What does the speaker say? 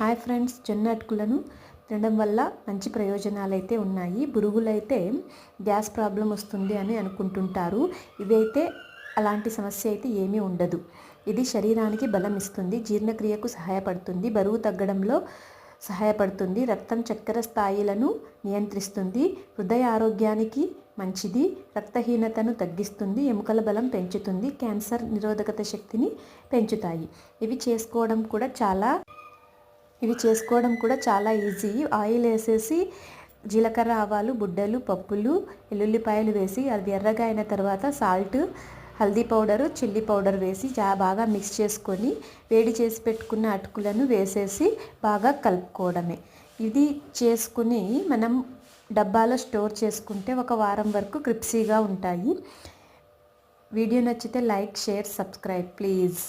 Hi friends జొన్న అటుకులను తినడం వల్ల మంచి ప్రయోజనాలు అయితే ఉన్నాయి. బురుగులైతే గ్యాస్ ప్రాబ్లం వస్తుంది అని అనుకుంటుంటారు. ఇవైతే అలాంటి సమస్య అయితే ఏమీ ఉండదు. ఇది శరీరానికి బలం ఇస్తుంది జీర్ణక్రియకు సహాయపడుతుంది బరువు తగ్గడంలో సహాయపడుతుంది రక్తం చక్కెర స్థాయిలను నియంత్రిస్తుంది హృదయ ఆరోగ్యానికి మంచిది రక్తహీనతను తగ్గిస్తుంది ఎముకల బలం పెంచుతుంది క్యాన్సర్ నిరోధకత శక్తిని పెంచుతాయి. ఇవి చేసుకోవడం కూడా చాలా ఇవి చేసుకోవడం కూడా చాలా ఈజీ. ఆయిల్ వేసేసి జీలకర్ర ఆవాలు బుడ్డలు పప్పులు ఎల్లుల్లిపాయలు వేసి అది ఎర్రగా అయిన తర్వాత salt haldi powder chilli powder వేసి చా బాగా మిక్స్ చేసుకొని వేడి చేసి పెట్టుకున్న అటుకులను వేసేసి బాగా కలుపుకోవడమే. ఇది చేసుకుని మనం డబ్బాలో స్టోర్ చేసుకుంటే ఒక వారం వరకు క్రిప్సీగా ఉంటాయి. వీడియో నచ్చితే లైక్ షేర్ సబ్స్క్రైబ్ ప్లీజ్.